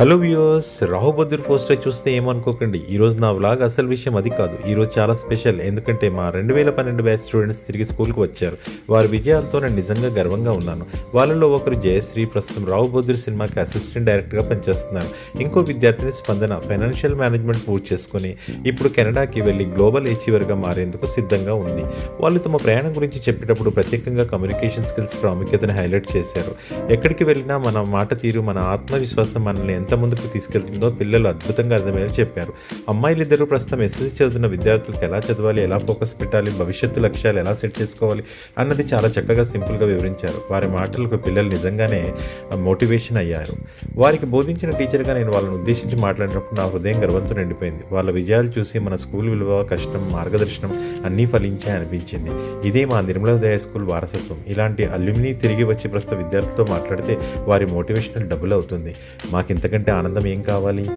Hello viewers రాహుబద్దుర్ poster చూస్తే ఏమనుకోకండి. ఈరోజు నా వ్లాగ్ అసలు విషయం అది కాదు. ఈరోజు చాలా స్పెషల్. ఎందుకంటే మా రెండు వేల పన్నెండు బ్యాచ్ స్టూడెంట్స్ తిరిగి స్కూల్కి వచ్చారు. వారి విజయాలతో నేను నిజంగా గర్వంగా ఉన్నాను. వాళ్ళలో ఒకరు జయశ్రీ ప్రస్తుతం రాహుబద్దుర్ సినిమాకి అసిస్టెంట్ డైరెక్టర్గా పనిచేస్తున్నారు. ఇంకో విద్యార్థిని స్పందన ఫైనాన్షియల్ మేనేజ్మెంట్ పూర్తి చేసుకుని ఇప్పుడు కెనడాకి వెళ్ళి గ్లోబల్ అచీవర్గా మారేందుకు సిద్ధంగా ఉంది. వాళ్ళు తమ ప్రయాణం గురించి చెప్పేటప్పుడు ప్రత్యేకంగా కమ్యూనికేషన్ స్కిల్స్ ప్రాముఖ్యతను హైలైట్ చేశారు. ఎక్కడికి వెళ్ళినా మన మాట తీరు మన ఆత్మవిశ్వాసం మనల్ని ఎంత ముందుకు తీసుకెళ్తుందో పిల్లలు అద్భుతంగా అర్థమయ్యేలా చెప్పారు. అమ్మాయిలిద్దరూ ప్రస్తుతం ఎస్ఎస్సి చదువుతున్న విద్యార్థులకు ఎలా చదవాలి ఎలా ఫోకస్ పెట్టాలి భవిష్యత్తు లక్ష్యాలు ఎలా సెట్ చేసుకోవాలి అన్నది చాలా చక్కగా సింపుల్గా వివరించారు. వారి మాటలకు పిల్లలు నిజంగానే మోటివేషన్ అయ్యారు. వారికి బోధించిన టీచర్గా నేను వాళ్ళని ఉద్దేశించి మాట్లాడినప్పుడు నా హృదయం గర్వంతో నిండిపోయింది. వాళ్ళ విజయాలు చూసి మన స్కూల్ విలువ కష్టం మార్గదర్శనం అన్నీ ఫలించాయి అనిపించింది. ఇదే మా నిర్మలోదయ స్కూల్ వారసత్వం. ఇలాంటి అల్యూమిని తిరిగి వచ్చి ప్రస్తుత విద్యార్థులతో మాట్లాడితే వారి మోటివేషన్ డబుల్ అవుతుంది. మాకు ఎందుకంటే ఆనందం ఏం కావాలి?